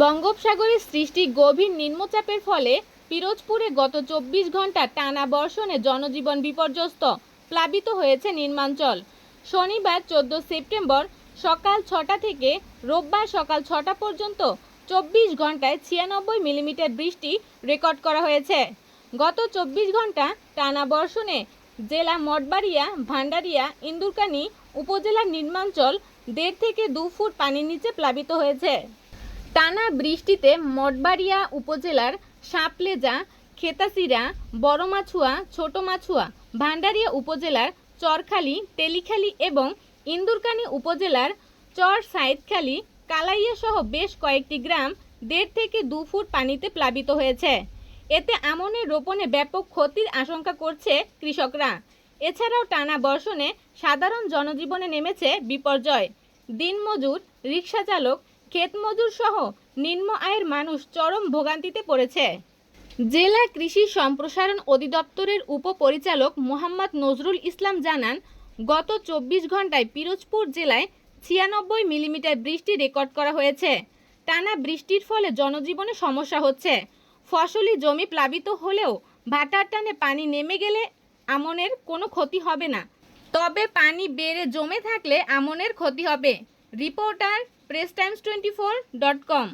বঙ্গোপসাগরে সৃষ্টি গভীর নিম্নচাপের ফলে পিরোজপুরে গত চব্বিশ ঘণ্টা টানা বর্ষণে জনজীবন বিপর্যস্ত, প্লাবিত হয়েছে নির্মাঞ্চল। শনিবার চোদ্দ সেপ্টেম্বর সকাল ছটা থেকে রোববার সকাল ছটা পর্যন্ত চব্বিশ ঘন্টায় ছিয়ানব্বই মিলিমিটার বৃষ্টি রেকর্ড করা হয়েছে। গত চব্বিশ ঘণ্টা টানা বর্ষণে জেলা মঠবাড়িয়া ভান্ডারিয়া ইন্দুরকানি উপজেলার নির্মাঞ্চল দেড় থেকে দু ফুট পানির নিচে প্লাবিত হয়েছে। টানা বৃষ্টিতে মঠবাড়িয়া উপজেলার সাপলেজা, খেতাসিরা বড় মাছুয়া ছোট মাছুয়া ভান্ডারিয়া উপজেলার চরখালি, তেলিখালি এবং ইন্দুরকানি উপজেলার চর সাইদখালি কালাইয়া সহ বেশ কয়েকটি গ্রাম দেড় থেকে দু ফুট পানিতে প্লাবিত হয়েছে। এতে আমনের রোপণে ব্যাপক ক্ষতির আশঙ্কা করছে কৃষকরা। এছাড়াও টানা বর্ষণে সাধারণ জনজীবনে নেমেছে বিপর্যয়। দিনমজুর রিক্সা চালক ক্ষেতমজুর সহ নিম্ন আয়ের মানুষ চরম ভোগান্তিতে পড়েছে। জেলা কৃষি সম্প্রসারণ অধিদপ্তরের উপপরিচালক মোহাম্মদ নজরুল ইসলাম জানান, গত চব্বিশ ঘন্টায় পিরোজপুর জেলায় ছিয়ানব্বই মিলিমিটার বৃষ্টি রেকর্ড করা হয়েছে। টানা বৃষ্টির ফলে জনজীবনে সমস্যা হচ্ছে। ফসলি জমি প্লাবিত হলেও ভাটার টানে পানি নেমে গেলে আমনের কোনো ক্ষতি হবে না। তবে পানি বেড়ে জমে থাকলে আমনের ক্ষতি হবে। Reporter Press Times twenty four dot com